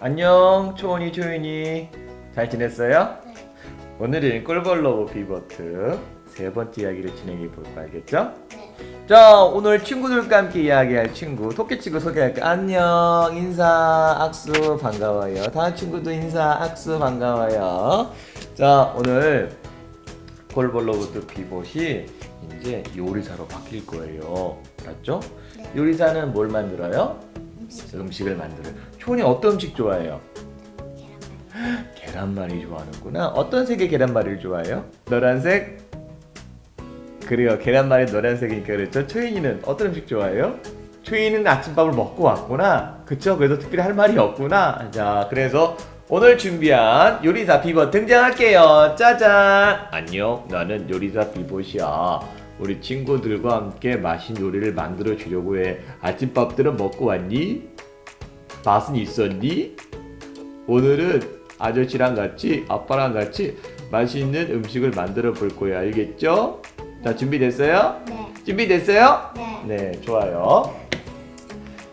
안녕 초원이 초윤이 잘 지냈어요? 네. 오늘은 꿀벌러브 비버트 세 번째 이야기를 진행해 볼 거야 알겠죠? 네. 자 오늘 친구들과 함께 이야기할 친구 토끼 친구 소개할게 안녕 인사 악수 반가워요 다음 친구도 인사 악수 반가워요 자 오늘 꿀벌러브 비봇이 이제 요리사로 바뀔 거예요 알았죠? 네. 요리사는 뭘 만들어요? 음식 음식을 만들어요 초원이 어떤 음식 좋아해요? 계란말. 계란말이 좋아하는구나. 어떤 색의 계란말이를 좋아해요? 노란색? 그래요. 계란말이 노란색이니까 그랬죠. 초인이는 어떤 음식 좋아해요? 초인이는 아침밥을 먹고 왔구나. 그쵸? 그래서 특별히 할 말이 없구나. 자, 그래서 오늘 준비한 요리사 비버 등장할게요. 짜잔! 안녕. 나는 요리사 비봇이야. 우리 친구들과 함께 맛있는 요리를 만들어 주려고 해. 아침밥들은 먹고 왔니? 맛은 있었니? 오늘은 아저씨랑 같이 아빠랑 같이 맛있는 음식을 만들어 볼 거예요. 알겠죠? 자, 준비됐어요? 네. 준비됐어요? 네. 네, 좋아요.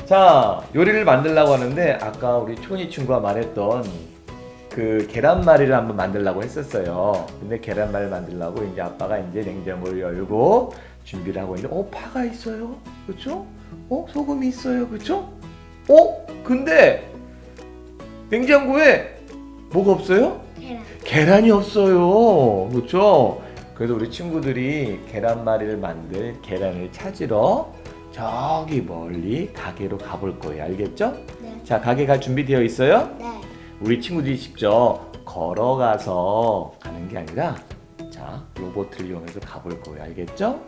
자, 요리를 만들려고 하는데 아까 우리 초니 친구가 말했던 그 계란말이를 한번 만들려고 했었어요. 근데 계란말이 만들려고 이제 아빠가 이제 냉장고를 열고 준비를 하고 있는데 어, 파가 있어요. 그렇죠? 어, 소금이 있어요. 그렇죠? 어? 근데 냉장고에 뭐가 없어요? 계란. 계란이 없어요. 그렇죠? 그래서 우리 친구들이 계란말이를 만들 계란을 찾으러 저기 멀리 가게로 가볼 거예요. 알겠죠? 네. 자, 가게 갈 준비되어 있어요? 네. 우리 친구들이 직접 걸어가서 가는 게 아니라 자, 로봇을 이용해서 가볼 거예요. 알겠죠?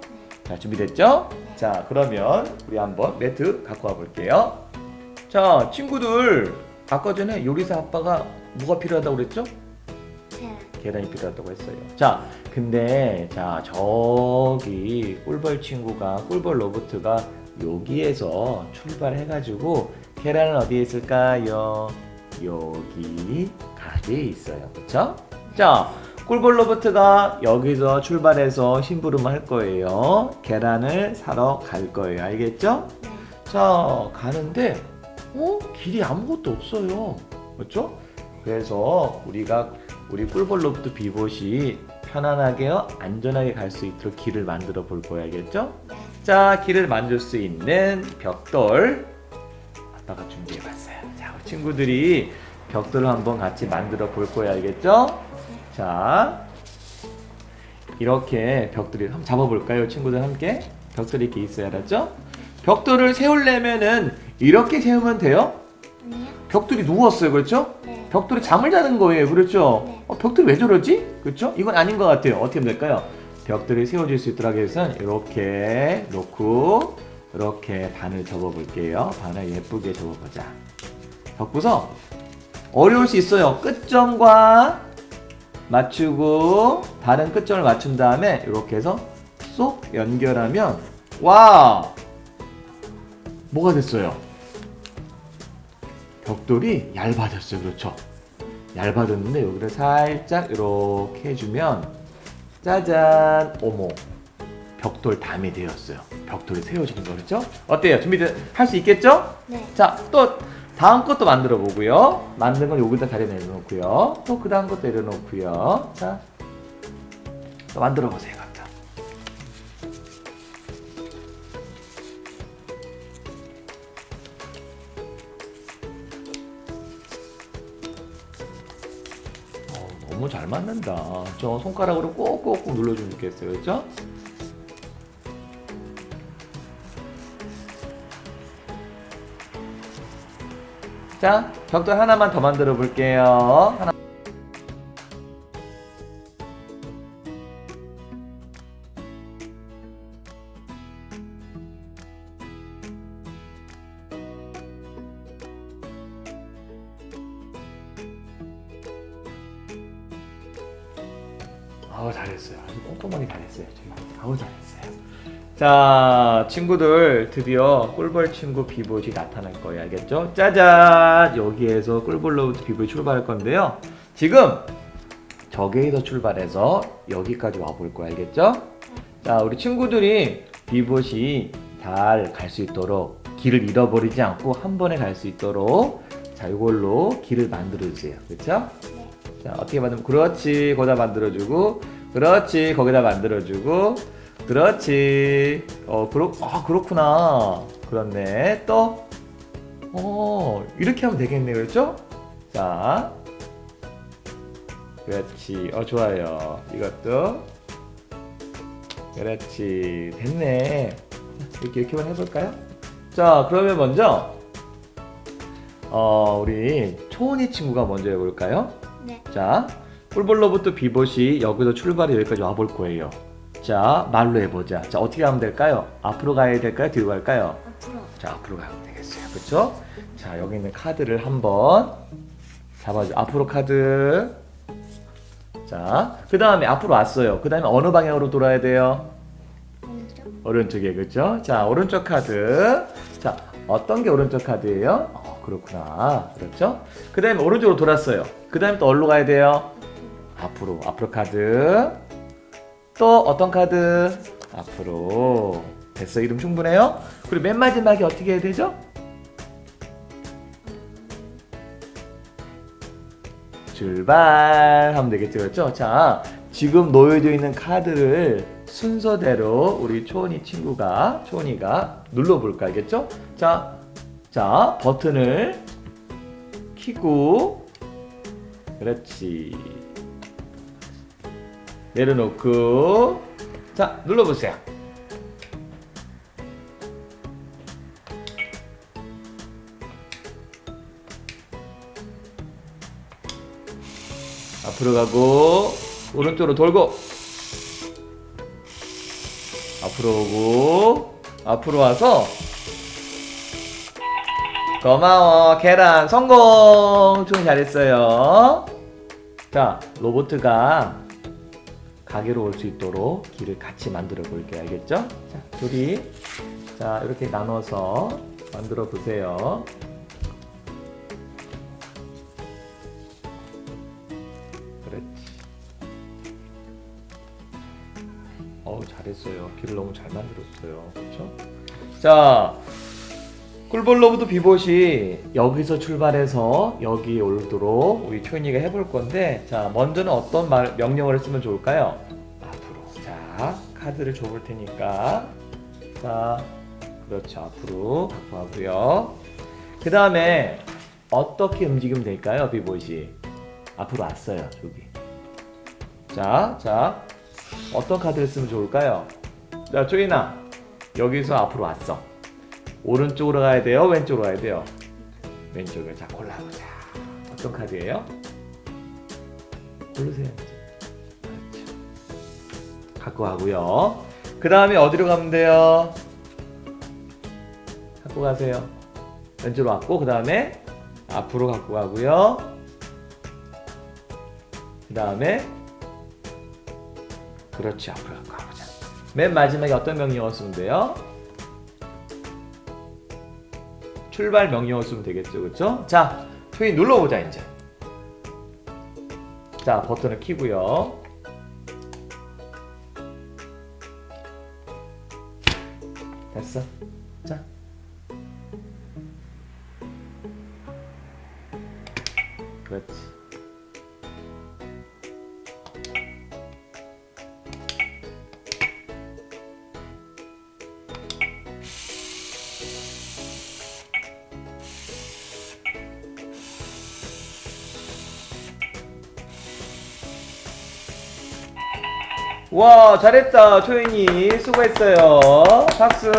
자, 준비됐죠? 자, 그러면 우리 한번 매트 갖고 와 볼게요. 자, 친구들 아까 전에 요리사 아빠가 뭐가 필요하다고 그랬죠? 계란이 필요하다고 했어요. 자, 근데 자 저기 꿀벌 친구가 꿀벌 로봇가 여기에서 출발해가지고 계란은 어디에 있을까요? 여기 가게에 있어요. 그렇죠? 자, 꿀벌 로봇가 여기서 출발해서 심부름을 할 거예요. 계란을 사러 갈 거예요. 알겠죠? 네. 자 가는데 어 길이 아무것도 없어요 그렇죠? 그래서 우리가 우리 꿀벌로부터 비봇이 편안하게 안전하게 갈 수 있도록 길을 만들어 볼 거야 알겠죠? 네. 자 길을 만들 수 있는 벽돌 아빠가 준비해 봤어요 자 우리 친구들이 벽돌을 한번 같이 만들어 볼 거야 알겠죠? 자 이렇게 벽돌이 한번 잡아볼까요 친구들 함께 벽돌이 이렇게 있어야 알았죠? 벽돌을 세우려면은 이렇게 세우면 돼요? 아니요. 벽돌이 누웠어요 그렇죠? 네. 벽돌이 잠을 자는 거예요 그렇죠? 네. 어, 벽돌이 왜 저러지? 그렇죠? 이건 아닌 것 같아요 어떻게 하면 될까요? 벽돌이 세워질 수 있도록 하기 위해서는 이렇게 놓고 이렇게 반을 접어 볼게요 반을 예쁘게 접어 보자 접고서 어려울 수 있어요 끝점과 맞추고 다른 끝점을 맞춘 다음에 이렇게 해서 쏙 연결하면 와 뭐가 됐어요? 벽돌이 얇아졌어요. 그렇죠? 얇아졌는데 여기를 살짝 이렇게 해주면 짜잔! 어머! 벽돌 담이 되었어요. 벽돌이 세워지는 거죠? 어때요? 준비 할 수 있겠죠? 네. 자 또 다음 것도 만들어 보고요. 만든 건 여기다 자리 내려놓고요. 또 그 다음 것도 내려놓고요. 자 또 만들어 보세요 너무 잘 맞는다. 저 손가락으로 꼭꼭꼭 눌러주면 좋겠어요. 그렇죠? 자, 벽돌 하나만 더 만들어 볼게요. 하나. 아우 잘했어요. 아주 꼼꼼하게 잘했어요. 지금. 아우 잘했어요. 자 친구들 드디어 꿀벌 친구 비봇이 나타날 거예요. 알겠죠? 짜잔 여기에서 꿀벌로부터 비봇이 출발할 건데요. 지금 저기에서 출발해서 여기까지 와볼 거야 알겠죠? 자 우리 친구들이 비봇이 잘갈 수 있도록 길을 잃어버리지 않고 한 번에 갈 수 있도록 자 이걸로 길을 만들어 주세요 그렇죠? 네. 자 어떻게 만들면 그렇지 거기다 만들어주고 그렇지. 거기다 만들어주고. 그렇지. 어 그렇 아 그렇구나. 그렇네. 또 어 이렇게 하면 되겠네. 그렇죠? 자. 그렇지. 어 좋아요. 이것도. 그렇지. 됐네. 이렇게 이렇게만 해볼까요? 자 그러면 먼저 어 우리 초은이 친구가 먼저 해볼까요? 네. 자, 꿀벌로부터 비봇이 여기서 출발해 여기까지 와볼 거예요. 자, 말로 해보자. 자, 어떻게 하면 될까요? 앞으로 가야 될까요? 뒤로 갈까요? 앞으로. 자, 앞으로 가면 되겠어요. 그렇죠? 자, 여기 있는 카드를 한번 잡아줘. 앞으로 카드. 자, 그 다음에 앞으로 왔어요. 그 다음에 어느 방향으로 돌아야 돼요? 오른쪽. 오른쪽에 그렇죠? 자, 오른쪽 카드. 자, 어떤 게 오른쪽 카드예요? 어, 그렇구나. 그렇죠? 그 다음에 오른쪽으로 돌았어요. 그 다음에 또 어디로 가야 돼요? 앞으로 앞으로 카드. 또 어떤 카드? 앞으로. 됐어 이름 충분해요? 그리고 맨 마지막에 어떻게 해야 되죠? 출발! 하면 되겠죠 그렇죠? 자 지금 놓여져 있는 카드를 순서대로 우리 초원이 친구가 초원이가 눌러볼까 알겠죠? 자, 자 버튼을 키고. 그렇지. 내려놓고 자 눌러보세요. 앞으로 가고 오른쪽으로 돌고 앞으로 오고 앞으로 와서 고마워 계란 성공 좀 잘했어요 자 로보트가 가게로 올 수 있도록 길을 같이 만들어 볼게요. 알겠죠? 자 둘이. 자 이렇게 나눠서 만들어 보세요. 그렇지. 어우 잘했어요. 길을 너무 잘 만들었어요. 그렇죠? 자 꿀벌로부터 비봇이 여기서 출발해서 여기 오도록 우리 초인이가 해볼 건데 자 먼저는 어떤 말, 명령어를 쓰면 좋을까요? 자 카드를 줘볼 테니까 자 그렇죠 앞으로 갖고 가고요 그 다음에 어떻게 움직이면 될까요 비봇이 앞으로 왔어요 저기 자 자 어떤 카드를 쓰면 좋을까요? 자 초인아 여기서 앞으로 왔어 오른쪽으로 가야 돼요? 왼쪽으로 가야 돼요? 왼쪽을 자 골라보자. 어떤 카드예요? 고르세요. 갖고 가고요. 그 다음에 어디로 가면 돼요? 갖고 가세요. 왼쪽으로 왔고 그 다음에 앞으로 갖고 가고요. 그 다음에 그렇지 앞으로 갖고 가보자. 맨 마지막에 어떤 명령어 쓰면 돼요? 출발 명령어 쓰면 되겠죠, 그렇죠? 자, 토이 눌러보자 이제. 자, 버튼을 키고요. 됐어. 자. 그렇지. 와, 잘했다, 초인이. 수고했어요. 박수.